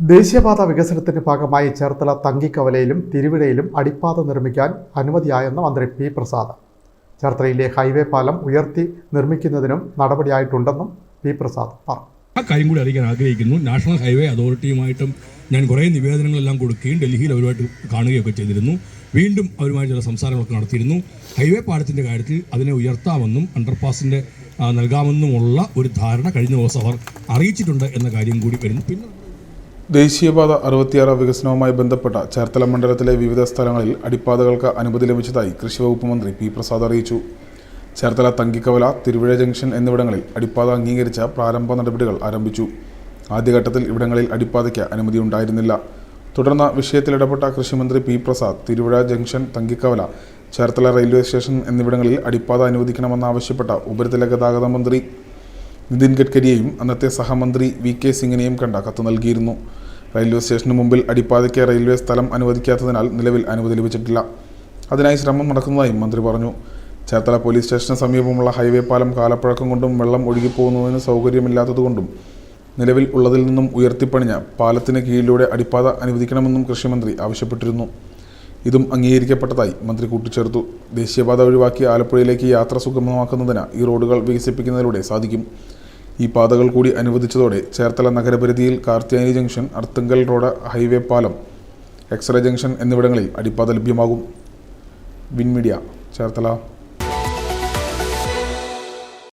ദേശീയപാത വികസനത്തിന്റെ ഭാഗമായി ചേർത്തല തങ്കിക്കവലയിലും തിരുവിഴയിലും അടിപ്പാത നിർമ്മിക്കാൻ അനുമതിയായെന്ന് മന്ത്രി പി പ്രസാദ്. ചേർത്തലയിലെ ഹൈവേ പാലം ഉയർത്തി നിർമ്മിക്കുന്നതിനും നടപടിയായിട്ടുണ്ടെന്നും പി പ്രസാദ് പറഞ്ഞു. കാര്യം കൂടി അറിയിക്കാൻ ആഗ്രഹിക്കുന്നു. നാഷണൽ ഹൈവേ അതോറിറ്റിയുമായിട്ടും ഞാൻ കുറേ നിവേദനങ്ങളെല്ലാം കൊടുക്കുകയും ഡൽഹിയിൽ അവരുമായിട്ട് കാണുകയൊക്കെ ചെയ്തിരുന്നു. വീണ്ടും അവരുമായി ചില സംസാരങ്ങളൊക്കെ നടത്തിയിരുന്നു. ഹൈവേ പാലത്തിന്റെ കാര്യത്തിൽ അതിനെ ഉയർത്താമെന്നും അണ്ടർപാസിന്റെ നൽകാമെന്നുമുള്ള ഒരു ധാരണ കഴിഞ്ഞ ദിവസം അവർ അറിയിച്ചിട്ടുണ്ട് എന്ന കാര്യം കൂടി വരുന്നു. പിന്നെ ദേശീയപാത അറുപത്തിയാറ് വികസനവുമായി ബന്ധപ്പെട്ട ചേർത്തല മണ്ഡലത്തിലെ വിവിധ സ്ഥലങ്ങളിൽ അടിപ്പാതകൾക്ക് അനുമതി ലഭിച്ചതായി കൃഷിവകുപ്പ് മന്ത്രി പി പ്രസാദ് അറിയിച്ചു. ചേർത്തല തങ്കിക്കവല തിരുവിഴ ജംഗ്ഷൻ എന്നിവിടങ്ങളിൽ അടിപ്പാത അംഗീകരിച്ച പ്രാരംഭ നടപടികൾ ആരംഭിച്ചു. ആദ്യഘട്ടത്തിൽ ഇവിടങ്ങളിൽ അടിപ്പാതയ്ക്ക് അനുമതി ഉണ്ടായിരുന്നില്ല. തുടർന്ന് വിഷയത്തിൽ ഇടപെട്ട കൃഷിമന്ത്രി P Prasad Thiruvizha junction Thankikkavala Cherthala railway station എന്നിവിടങ്ങളിൽ അടിപ്പാത അനുവദിക്കണമെന്നാവശ്യപ്പെട്ട ഉപരിതല ഗതാഗത മന്ത്രി നിതിൻ ഗഡ്കരിയെയും അന്നത്തെ സഹമന്ത്രി വി കെ സിംഗിനെയും കണ്ട കത്ത് നൽകിയിരുന്നു. റെയിൽവേ സ്റ്റേഷന് മുമ്പിൽ അടിപ്പാതയ്ക്ക് റെയിൽവേ സ്ഥലം അനുവദിക്കാത്തതിനാൽ നിലവിൽ അനുമതി ലഭിച്ചിട്ടില്ല. അതിനായി ശ്രമം നടക്കുന്നതായും മന്ത്രി പറഞ്ഞു. ചേർത്തല പോലീസ് സ്റ്റേഷന് സമീപമുള്ള ഹൈവേ പാലം കാലപ്പഴക്കം കൊണ്ടും വെള്ളം ഒഴുകിപ്പോകുന്നതിന് സൗകര്യമില്ലാത്തതുകൊണ്ടും നിലവിൽ ഉള്ളതിൽ നിന്നും ഉയർത്തിപ്പണിഞ്ഞ പാലത്തിന് കീഴിലൂടെ അടിപ്പാത അനുവദിക്കണമെന്നും കൃഷിമന്ത്രി ആവശ്യപ്പെട്ടിരുന്നു. ഇതും അംഗീകരിക്കപ്പെട്ടതായി മന്ത്രി കൂട്ടിച്ചേർത്തു. ദേശീയപാത ഒഴിവാക്കി ആലപ്പുഴയിലേക്ക് യാത്ര സുഗമമാക്കുന്നതിന് ഈ റോഡുകൾ വികസിപ്പിക്കുന്നതിലൂടെ സാധിക്കും. ഈ പാതകൾ കൂടി അനുവദിച്ചതോടെ Cherthala നഗരപരിധിയിൽ Karthiyani junction Arthunkal road highway പാലം എക്സ്റേ ജംഗ്ഷൻ എന്നിവിടങ്ങളിൽ അടിപ്പാത ലഭ്യമാകും. Win media Cherthala.